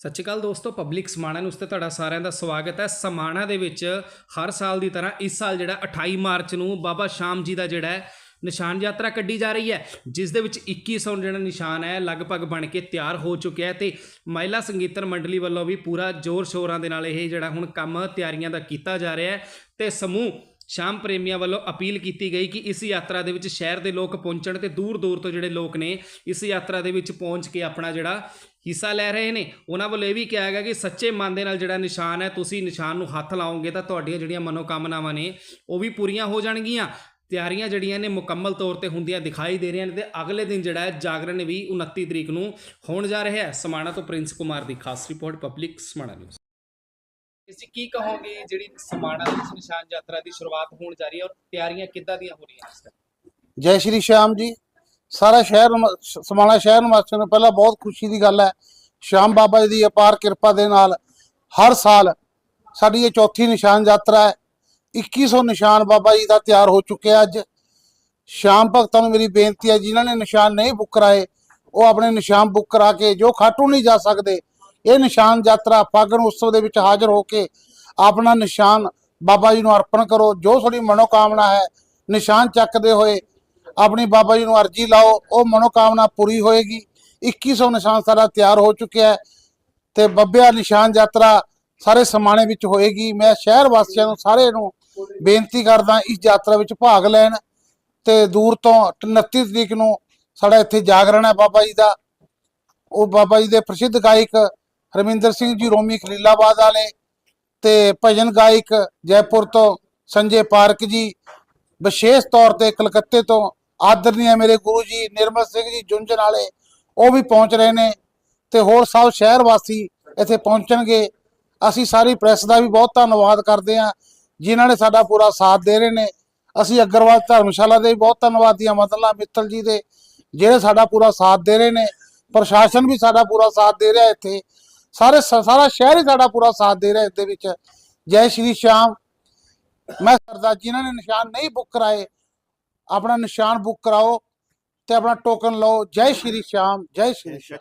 ਸਤਿ ਸ਼੍ਰੀ ਅਕਾਲ ਦੋਸਤੋ ਪਬਲਿਕ ਸਮਾਣਾ ਨੂੰ ਉਸ ਤੇ ਤੁਹਾਡਾ ਸਾਰਿਆਂ ਦਾ ਸਵਾਗਤ ਹੈ। ਸਮਾਣਾ ਦੇ ਵਿੱਚ ਹਰ ਸਾਲ ਦੀ ਤਰ੍ਹਾਂ ਇਸ ਸਾਲ ਜਿਹੜਾ 28 ਮਾਰਚ ਨੂੰ ਬਾਬਾ ਸ਼ਾਮ ਜੀ ਦਾ ਜਿਹੜਾ ਹੈ, ਨਿਸ਼ਾਨ ਯਾਤਰਾ ਕੱਢੀ ਜਾ ਰਹੀ ਹੈ। ਜਿਸ ਦੇ ਵਿੱਚ 2100 ਜਿਹੜਾ ਨਿਸ਼ਾਨ ਹੈ, ਲਗਭਗ ਬਣ ਕੇ ਤਿਆਰ ਹੋ ਚੁੱਕਿਆ ਹੈ ਤੇ ਮਹਿਲਾ ਸੰਗੀਤਰ ਮੰਡਲੀ ਵੱਲੋਂ ਵੀ ਪੂਰਾ ਜ਼ੋਰ ਸ਼ੋਰਾਂ ਦੇ ਨਾਲ ਇਹ ਜਿਹੜਾ ਹੁਣ ਕੰਮ ਤਿਆਰੀਆਂ ਦਾ ਕੀਤਾ ਜਾ ਰਿਹਾ ਹੈ ਤੇ ਸਮੂਹ ਸ਼ਾਮ ਪ੍ਰੇਮੀਆਂ ਵੱਲੋਂ ਅਪੀਲ ਕੀਤੀ ਗਈ ਕਿ ਇਸ ਯਾਤਰਾ ਦੇ ਵਿੱਚ ਸ਼ਹਿਰ ਦੇ ਲੋਕ ਪਹੁੰਚਣ ਤੇ ਦੂਰ ਦੂਰ ਤੋਂ ਜਿਹੜੇ ਲੋਕ ਨੇ, ਇਸ ਯਾਤਰਾ ਦੇ ਵਿੱਚ ਪਹੁੰਚ ਕੇ ਆਪਣਾ ਜਿਹੜਾ ਹਿੱਸਾ ਲੈ ਰਹੇ ਨੇ। ਉਹਨਾਂ ਵੱਲੋਂ ਇਹ ਵੀ ਕਿਹਾ ਗਿਆ ਕਿ ਸੱਚੇ ਮਨ ਦੇ ਨਾਲ ਜਿਹੜਾ ਨਿਸ਼ਾਨ ਹੈ, ਤੁਸੀਂ ਨਿਸ਼ਾਨ ਨੂੰ ਹੱਥ ਲਾਓਗੇ ਤਾਂ ਤੁਹਾਡੀਆਂ ਜਿਹੜੀਆਂ ਮਨੋਕਾਮਨਾਵਾਂ ਨੇ, ਉਹ ਵੀ ਪੂਰੀਆਂ ਹੋ ਜਾਣਗੀਆਂ। ਤਿਆਰੀਆਂ ਜਿਹੜੀਆਂ ਨੇ, ਮੁਕੰਮਲ ਤੌਰ ਤੇ ਹੁੰਦੀਆਂ ਦਿਖਾਈ ਦੇ ਰਹੀਆਂ ਨੇ ਤੇ ਅਗਲੇ ਦਿਨ ਜਿਹੜਾ ਹੈ, ਜਾਗਰਣ ਵੀ 29 ਤਰੀਕ ਨੂੰ ਹੋਣ ਜਾ ਰਿਹਾ ਹੈ। ਸਮਾਣਾ ਤੋਂ ਪ੍ਰਿੰਸ ਕੁਮਾਰ ਦੀ ਖਾਸ ਰਿਪੋਰਟ, ਪਬਲਿਕ ਸਮਾਣਾ ਨਿਊਜ਼। ਤੁਸੀਂ ਕੀ ਕਹੋਗੇ ਜਿਹੜੀ ਸਮਾਣਾ ਦੇ ਨਿਸ਼ਾਨ ਯਾਤਰਾ ਦੀ ਸ਼ੁਰੂਆਤ ਹੋਣ ਜਾ ਰਹੀ ਹੈ ਔਰ ਤਿਆਰੀਆਂ ਕਿੱਦਾਂ ਦੀਆਂ ਹੋ ਰਹੀਆਂ ਇਸ ਟਾਈਮ ਜੈ ਸ਼੍ਰੀ ਸ਼ਾਮ ਜੀ। ਸਾਰਾ ਸ਼ਹਿਰ ਸਮਾਣਾ ਸ਼ਹਿਰ ਨਿਵਾਸੀਆਂ ਨੂੰ ਪਹਿਲਾਂ ਬਹੁਤ ਖੁਸ਼ੀ ਦੀ ਗੱਲ ਹੈ। ਸ਼ਾਮ ਬਾਬਾ ਜੀ ਦੀ ਅਪਾਰ ਕਿਰਪਾ ਦੇ ਨਾਲ ਹਰ ਸਾਲ ਸਾਡੀ ਇਹ ਚੌਥੀ ਨਿਸ਼ਾਨ ਯਾਤਰਾ ਹੈ। 2100 ਨਿਸ਼ਾਨ ਬਾਬਾ ਜੀ ਦਾ ਤਿਆਰ ਹੋ ਚੁੱਕਿਆ ਅੱਜ। ਸ਼ਾਮ ਭਗਤਾਂ ਨੂੰ ਮੇਰੀ ਬੇਨਤੀ ਹੈ, ਜਿਨ੍ਹਾਂ ਨੇ ਨਿਸ਼ਾਨ ਨਹੀਂ ਬੁੱਕ ਕਰਾਏ, ਉਹ ਆਪਣੇ ਨਿਸ਼ਾਨ ਬੁੱਕ ਕਰਾ ਕੇ ਜੋ ਖਾਟੂ ਨਹੀਂ ਜਾ ਸਕਦੇ ਇਹ ਨਿਸ਼ਾਨ ਯਾਤਰਾ ਫਾਗਣ ਉਤਸਵ ਦੇ ਵਿੱਚ ਹਾਜ਼ਰ ਹੋ ਕੇ ਆਪਣਾ ਨਿਸ਼ਾਨ ਬਾਬਾ ਜੀ ਨੂੰ ਅਰਪਣ ਕਰੋ, ਜੋ ਤੁਹਾਡੀ ਮਨੋਕਾਮਨਾ ਹੈ, ਨਿਸ਼ਾਨ ਚੱਕਦੇ ਹੋਏ ਆਪਣੀ ਬਾਬਾ ਜੀ ਨੂੰ ਅਰਜੀ ਲਾਓ, ਉਹ ਮਨੋਕਾਮਨਾ ਪੂਰੀ ਹੋਏਗੀ। 2100 ਨਿਸ਼ਾਨ ਸਾਰਾ ਤਿਆਰ ਹੋ ਚੁੱਕਿਆ ਹੈ ਤੇ ਬੱਬਿਆ ਨਿਸ਼ਾਨ ਯਾਤਰਾ ਸਾਰੇ ਸਮਾਣੇ ਵਿੱਚ ਹੋਏਗੀ। ਮੈਂ ਸ਼ਹਿਰ ਵਾਸੀਆਂ ਨੂੰ ਸਾਰੇ ਨੂੰ ਬੇਨਤੀ ਕਰਦਾ ਇਸ ਯਾਤਰਾ ਵਿੱਚ ਭਾਗ ਲੈਣ ਤੇ ਦੂਰ ਤੋਂ 29 ਤਰੀਕ ਨੂੰ ਸਾਡਾ ਇੱਥੇ ਜਾਗਰਣ ਹੈ ਬਾਬਾ ਜੀ ਦਾ। ਉਹ ਬਾਬਾ ਜੀ ਦੇ ਪ੍ਰਸਿੱਧ ਗਾਇਕ ਹਰਮਿੰਦਰ ਸਿੰਘ ਜੀ ਰੋਮੀ ਖਲੀਲਾਬਾਦ ਵਾਲੇ ਤੇ ਭਜਨ ਗਾਇਕ ਜੈਪੁਰ ਤੋਂ ਸੰਜੇ ਪਾਰਕ ਜੀ। ਵਿਸ਼ੇਸ਼ ਤੌਰ ਤੇ ਕਲਕੱਤੇ ਤੋਂ ਆਦਰਨੀय ਮੇਰੇ ਗੁਰੂ ਜੀ, ਨਿਰਮਲ ਸਿੰਘ ਜੀ ਜੁੰਝਣ ਵਾਲੇ ਉਹ ਵੀ ਪਹੁੰਚ ਰਹੇ ਨੇ ਤੇ ਹੋਰ ਸਭ ਸ਼ਹਿਰ ਵਾਸੀ ਇੱਥੇ ਪਹੁੰਚਣਗੇ। ਅਸੀਂ ਸਾਰੀ ਪ੍ਰੈਸ ਦਾ ਵੀ ਬਹੁਤ ਧੰਨਵਾਦ ਕਰਦੇ ਹਾਂ, ਜਿਨ੍ਹਾਂ ਨੇ ਸਾਡਾ ਪੂਰਾ ਸਾਥ ਦੇ ਰਹੇ ਨੇ। ਅਸੀਂ ਅਗਰਵਾਲ ਧਰਮਸ਼ਾਲਾ ਦੇ ਵੀ ਬਹੁਤ ਧੰਨਵਾਦੀ ਹਾਂ ਮਦਨਲਾਲ ਮਿੱਤਲ ਜੀ ਦੇ, ਜਿਹੜੇ ਸਾਡਾ ਪੂਰਾ ਸਾਥ ਦੇ ਰਹੇ ਨੇ। ਪ੍ਰਸ਼ਾਸਨ ਵੀ ਸਾਡਾ ਪੂਰਾ ਸਾਥ ਦੇ ਰਿਹਾ ਇੱਥੇ। ਸਾਰੇ ਸਾਰਾ ਸ਼ਹਿਰ ਹੀ ਸਾਡਾ ਪੂਰਾ ਸਾਥ ਦੇ ਰਿਹਾ ਇਸ ਦੇ ਵਿੱਚ। ਜੈ ਸ਼੍ਰੀ ਸ਼ਾਮ। ਮੈਂ ਸਰਦਾਰ ਜਿਨ੍ਹਾਂ ਨੇ ਨਿਸ਼ਾਨ ਨਹੀਂ ਬੁੱਕ ਕਰਾਏ। ਆਪਣਾ ਨਿਸ਼ਾਨ ਬੁੱਕ ਕਰਾਓ ਤੇ ਆਪਣਾ ਟੋਕਨ ਲਓ। ਜੈ ਸ਼੍ਰੀ ਸ਼ਾਮ, ਜੈ ਸ਼੍ਰੀ ਸ਼ਾਮ।